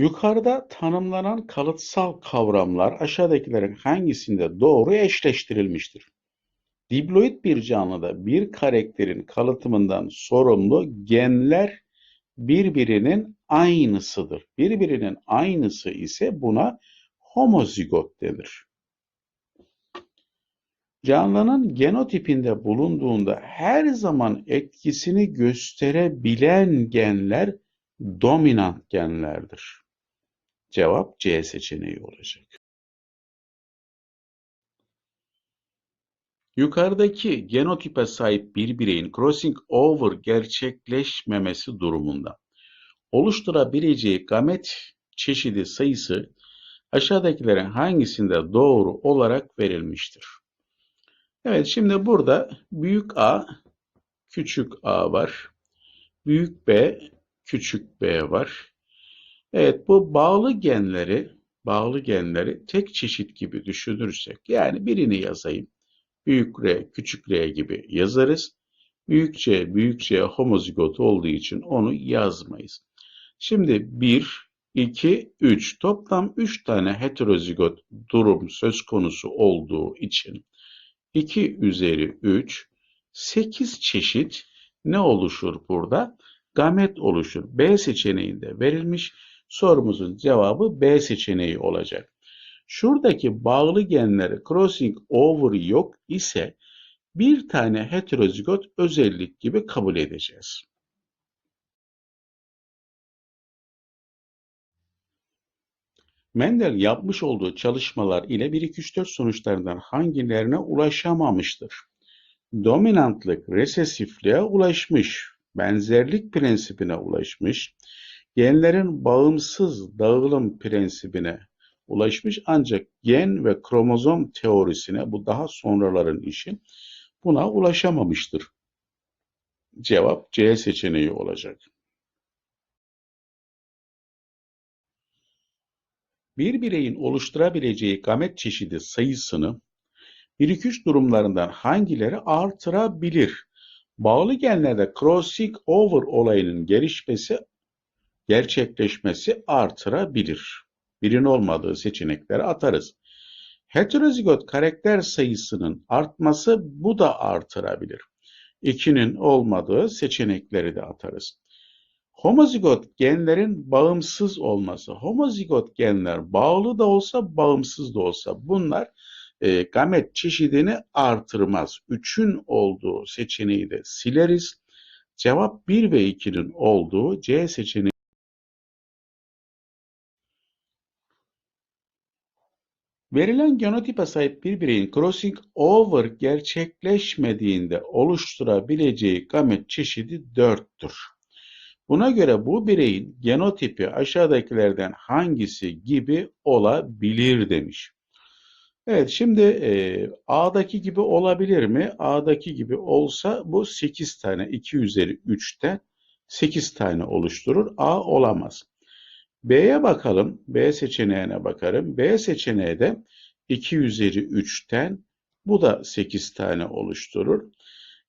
Yukarıda tanımlanan kalıtsal kavramlar aşağıdakilerin hangisinde doğru eşleştirilmiştir? Diploid bir canlıda bir karakterin kalıtımından sorumlu genler birbirinin aynısıdır. Birbirinin aynısı ise buna homozigot denir. Canlının genotipinde bulunduğunda her zaman etkisini gösterebilen genler dominant genlerdir. Cevap C seçeneği olacak. Yukarıdaki genotipe sahip bir bireyin crossing over gerçekleşmemesi durumunda oluşturabileceği gamet çeşidi sayısı aşağıdakilerin hangisinde doğru olarak verilmiştir? Evet şimdi burada büyük A, küçük a var. Büyük B, küçük b var. Evet bu bağlı genleri, bağlı genleri tek çeşit gibi düşünürsek yani birini yazayım. Büyük R, küçük R gibi yazarız. Büyük C, büyük C homozigot olduğu için onu yazmayız. Şimdi 1, 2, 3 toplam 3 tane heterozigot durum söz konusu olduğu için 2 üzeri 3 8 çeşit ne oluşur burada? Gamet oluşur. B seçeneğinde verilmiş sorumuzun cevabı B seçeneği olacak. Şuradaki bağlı genleri crossing over yok ise bir tane heterozigot özellik gibi kabul edeceğiz. Mendel yapmış olduğu çalışmalar ile 1-2-3-4 sonuçlarından hangilerine ulaşamamıştır? Dominantlık resesifliğe ulaşmış, benzerlik prensibine ulaşmış, genlerin bağımsız dağılım prensibine ulaşmış ancak gen ve kromozom teorisine bu daha sonraların işi buna ulaşamamıştır. Cevap C seçeneği olacak. Bir bireyin oluşturabileceği gamet çeşidi sayısını 1-2-3 durumlarından hangileri artırabilir? Bağlı genlerde crossing over olayının gelişmesi, gerçekleşmesi artırabilir. Birin olmadığı seçenekleri atarız. Heterozigot karakter sayısının artması bu da artırabilir. 2'nin olmadığı seçenekleri de atarız. Homozigot genlerin bağımsız olması. Homozigot genler bağlı da olsa bağımsız da olsa bunlar e, gamet çeşidini artırmaz. 3'ün olduğu seçeneği de sileriz. Cevap 1 ve 2'nin olduğu C seçeneği. Verilen genotipe sahip bir bireyin crossing over gerçekleşmediğinde oluşturabileceği gamet çeşidi 4'tür. Buna göre bu bireyin genotipi aşağıdakilerden hangisi gibi olabilir demiş. Evet şimdi e, A'daki gibi olabilir mi? A'daki gibi olsa bu 8 tane 2 üzeri 3'ten 8 tane oluşturur. A olamaz. B'ye bakalım. B seçeneğine bakarım. B seçeneği de 2 üzeri 3'ten bu da 8 tane oluşturur.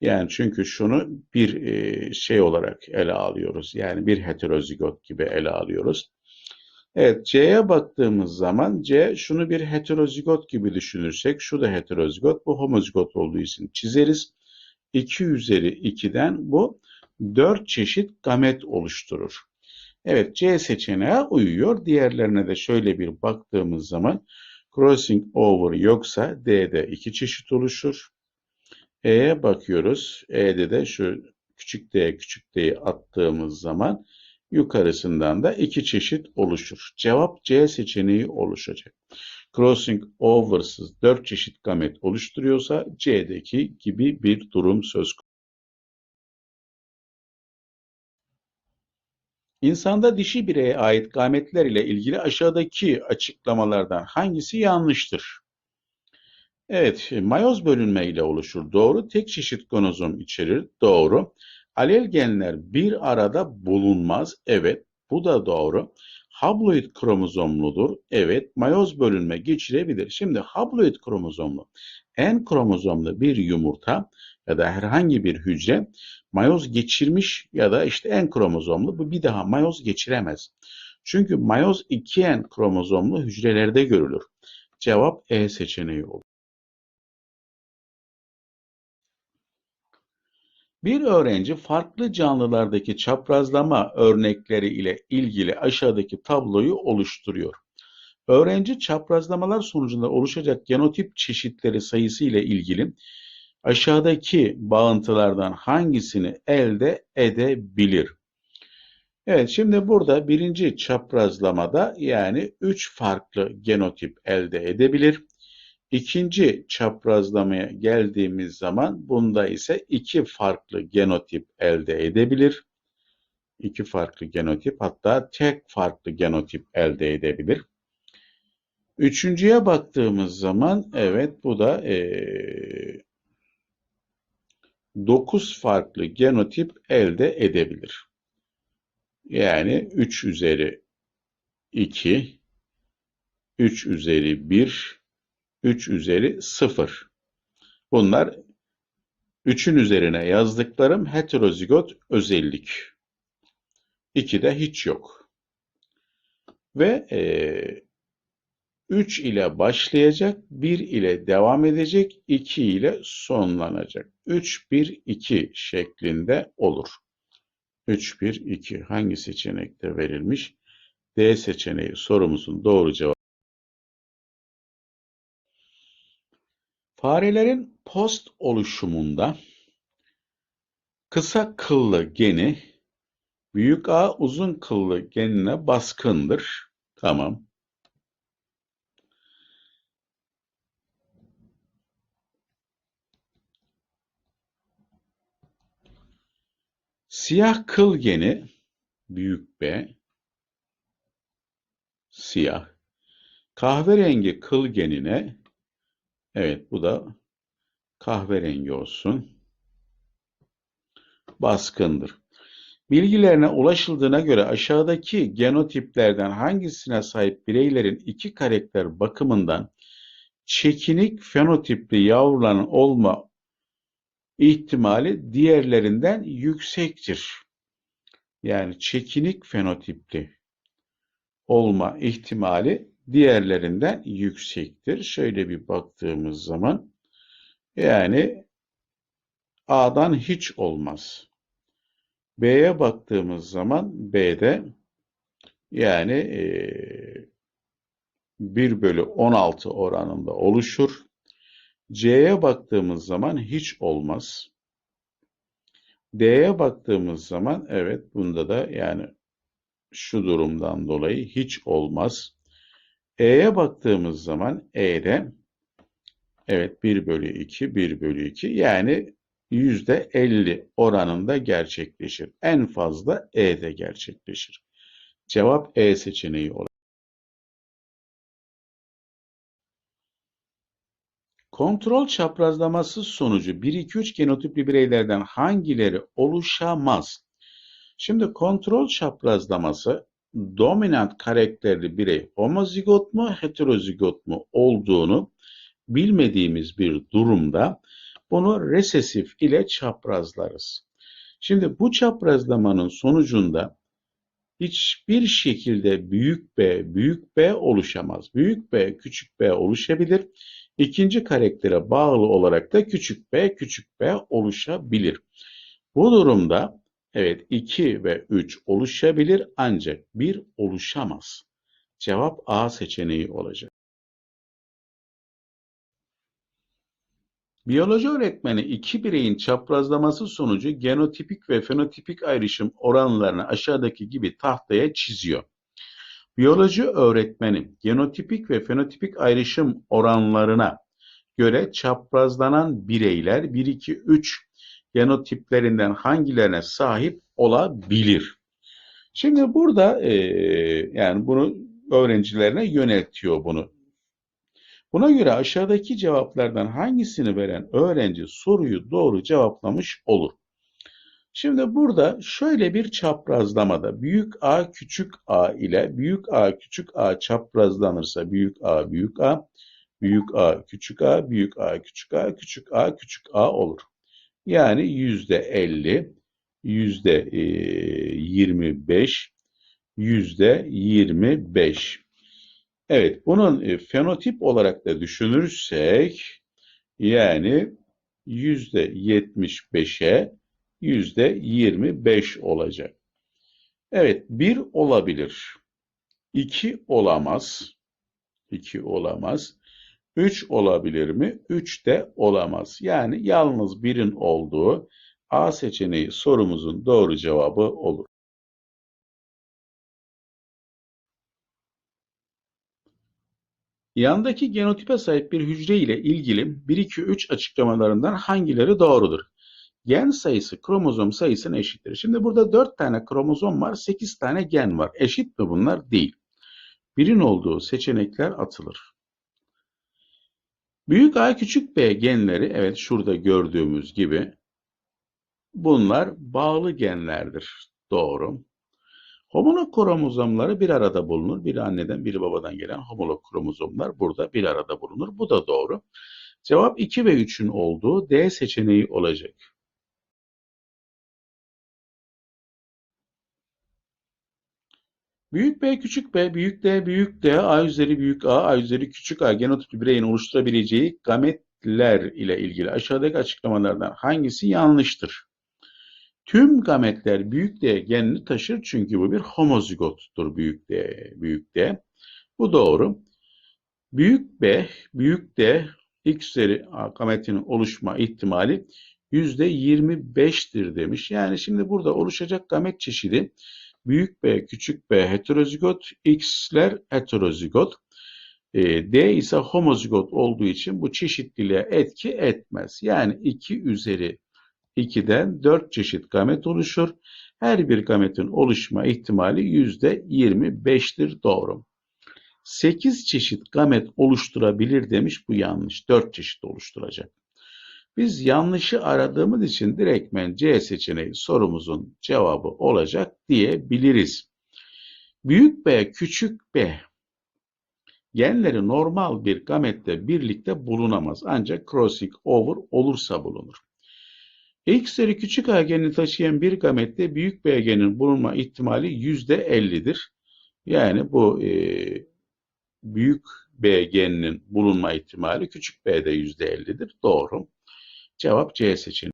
Yani çünkü şunu bir e, şey olarak ele alıyoruz. Yani bir heterozigot gibi ele alıyoruz. Evet C'ye baktığımız zaman C şunu bir heterozigot gibi düşünürsek şu da heterozigot bu homozigot olduğu için çizeriz. 2 üzeri 2'den bu 4 çeşit gamet oluşturur. Evet C seçeneğe uyuyor. Diğerlerine de şöyle bir baktığımız zaman crossing over yoksa D'de 2 çeşit oluşur. E'ye bakıyoruz. E'de de şu küçük d küçük d'yi attığımız zaman yukarısından da iki çeşit oluşur. Cevap C seçeneği oluşacak. Crossing over'sız dört çeşit gamet oluşturuyorsa C'deki gibi bir durum söz konusu. İnsanda dişi bireye ait gametler ile ilgili aşağıdaki açıklamalardan hangisi yanlıştır? Evet, mayoz bölünme ile oluşur. Doğru. Tek çeşit kromozom içerir. Doğru. Alel genler bir arada bulunmaz. Evet, bu da doğru. Haploid kromozomludur. Evet, mayoz bölünme geçirebilir. Şimdi haploid kromozomlu, en kromozomlu bir yumurta ya da herhangi bir hücre mayoz geçirmiş ya da işte en kromozomlu bu bir daha mayoz geçiremez. Çünkü mayoz 2N kromozomlu hücrelerde görülür. Cevap E seçeneği olur. Bir öğrenci farklı canlılardaki çaprazlama örnekleri ile ilgili aşağıdaki tabloyu oluşturuyor. Öğrenci çaprazlamalar sonucunda oluşacak genotip çeşitleri sayısı ile ilgili aşağıdaki bağıntılardan hangisini elde edebilir? Evet, şimdi burada birinci çaprazlamada yani 3 farklı genotip elde edebilir. İkinci çaprazlamaya geldiğimiz zaman bunda ise iki farklı genotip elde edebilir. İki farklı genotip hatta tek farklı genotip elde edebilir. Üçüncüye baktığımız zaman evet bu da ee, 9 farklı genotip elde edebilir. Yani 3 üzeri 2, 3 üzeri 1, 3 üzeri 0. Bunlar 3'ün üzerine yazdıklarım heterozigot özellik. 2'de hiç yok. Ve e, 3 ile başlayacak, 1 ile devam edecek, 2 ile sonlanacak. 3, 1, 2 şeklinde olur. 3, 1, 2 hangi seçenekte verilmiş? D seçeneği sorumuzun doğru cevabı. Farelerin post oluşumunda kısa kıllı geni büyük A uzun kıllı genine baskındır. Tamam. Siyah kıl geni büyük B siyah. Kahverengi kıl genine evet bu da kahverengi olsun. Baskındır. Bilgilerine ulaşıldığına göre aşağıdaki genotiplerden hangisine sahip bireylerin iki karakter bakımından çekinik fenotipli yavruların olma ihtimali diğerlerinden yüksektir. Yani çekinik fenotipli olma ihtimali diğerlerinden yüksektir. Şöyle bir baktığımız zaman yani A'dan hiç olmaz. B'ye baktığımız zaman B'de yani e, 1 bölü 16 oranında oluşur. C'ye baktığımız zaman hiç olmaz. D'ye baktığımız zaman evet bunda da yani şu durumdan dolayı hiç olmaz. E'ye baktığımız zaman E'de evet 1 bölü 2, 1 bölü 2 yani %50 oranında gerçekleşir. En fazla E'de gerçekleşir. Cevap E seçeneği olur. Kontrol çaprazlaması sonucu 1-2-3 genotipli bireylerden hangileri oluşamaz? Şimdi kontrol çaprazlaması dominant karakterli birey homozigot mu heterozigot mu olduğunu bilmediğimiz bir durumda bunu resesif ile çaprazlarız. Şimdi bu çaprazlamanın sonucunda hiçbir şekilde büyük B, büyük B oluşamaz. Büyük B, küçük B oluşabilir. İkinci karaktere bağlı olarak da küçük b, küçük b oluşabilir. Bu durumda evet 2 ve 3 oluşabilir ancak 1 oluşamaz. Cevap A seçeneği olacak. Biyoloji öğretmeni iki bireyin çaprazlaması sonucu genotipik ve fenotipik ayrışım oranlarını aşağıdaki gibi tahtaya çiziyor. Biyoloji öğretmeni genotipik ve fenotipik ayrışım oranlarına göre çaprazlanan bireyler 1, 2, 3 genotiplerinden hangilerine sahip olabilir? Şimdi burada e, yani bunu öğrencilerine yöneltiyor bunu. Buna göre aşağıdaki cevaplardan hangisini veren öğrenci soruyu doğru cevaplamış olur? Şimdi burada şöyle bir çaprazlamada büyük A küçük A ile büyük A küçük A çaprazlanırsa büyük A büyük A, büyük A küçük A, büyük A küçük A, küçük A küçük A olur. Yani yüzde elli, yüzde e, yirmi beş, yüzde 25. Evet, bunun e, fenotip olarak da düşünürsek yani yüzde 75'e yüzde 25 olacak. Evet, bir olabilir. 2 olamaz. 2 olamaz. 3 olabilir mi? 3 de olamaz. Yani yalnız birin olduğu A seçeneği sorumuzun doğru cevabı olur. Yandaki genotipe sahip bir hücre ile ilgili 1, 2, 3 açıklamalarından hangileri doğrudur? Gen sayısı kromozom sayısına eşittir. Şimdi burada 4 tane kromozom var, 8 tane gen var. Eşit mi bunlar? Değil. Birin olduğu seçenekler atılır. Büyük A küçük B genleri evet şurada gördüğümüz gibi bunlar bağlı genlerdir. Doğru. Homolog kromozomları bir arada bulunur. Biri anneden biri babadan gelen homolog kromozomlar burada bir arada bulunur. Bu da doğru. Cevap 2 ve 3'ün olduğu D seçeneği olacak. Büyük B, küçük B, büyük D, büyük D, A üzeri büyük A, A üzeri küçük A genotipli bireyin oluşturabileceği gametler ile ilgili aşağıdaki açıklamalardan hangisi yanlıştır? Tüm gametler büyük D genini taşır çünkü bu bir homozigottur büyük D, büyük D. Bu doğru. Büyük B, büyük D, X üzeri A gametinin oluşma ihtimali %25'tir demiş. Yani şimdi burada oluşacak gamet çeşidi büyük B, küçük B heterozigot, X'ler heterozigot. E, D ise homozigot olduğu için bu çeşitliliğe etki etmez. Yani 2 üzeri 2'den 4 çeşit gamet oluşur. Her bir gametin oluşma ihtimali %25'tir doğru. 8 çeşit gamet oluşturabilir demiş bu yanlış. 4 çeşit oluşturacak. Biz yanlışı aradığımız için direktmen C seçeneği sorumuzun cevabı olacak diyebiliriz. Büyük B, küçük B genleri normal bir gamette birlikte bulunamaz. Ancak crossing over olursa bulunur. X'leri küçük A genini taşıyan bir gamette büyük B geninin bulunma ihtimali %50'dir. Yani bu e, büyük B geninin bulunma ihtimali küçük B'de %50'dir. Doğru. Cevap C seçeneği.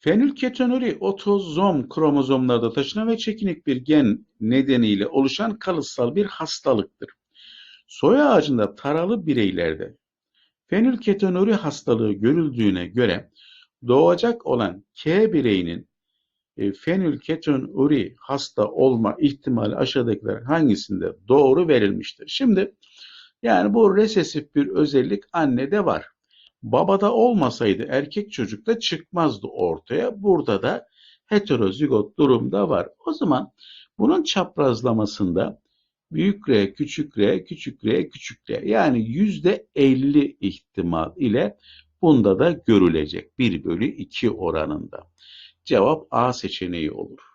Fenilketonuri otozom kromozomlarda taşınan ve çekinik bir gen nedeniyle oluşan kalıtsal bir hastalıktır. Soy ağacında taralı bireylerde fenilketonuri hastalığı görüldüğüne göre doğacak olan K bireyinin e, fenilketonuri hasta olma ihtimali aşağıdakiler hangisinde doğru verilmiştir? Şimdi yani bu resesif bir özellik annede var. Babada olmasaydı erkek çocukta çıkmazdı ortaya. Burada da heterozigot durumda var. O zaman bunun çaprazlamasında büyük R, küçük R, küçük R, küçük R yani yüzde 50 ihtimal ile bunda da görülecek 1 bölü 2 oranında. Cevap A seçeneği olur.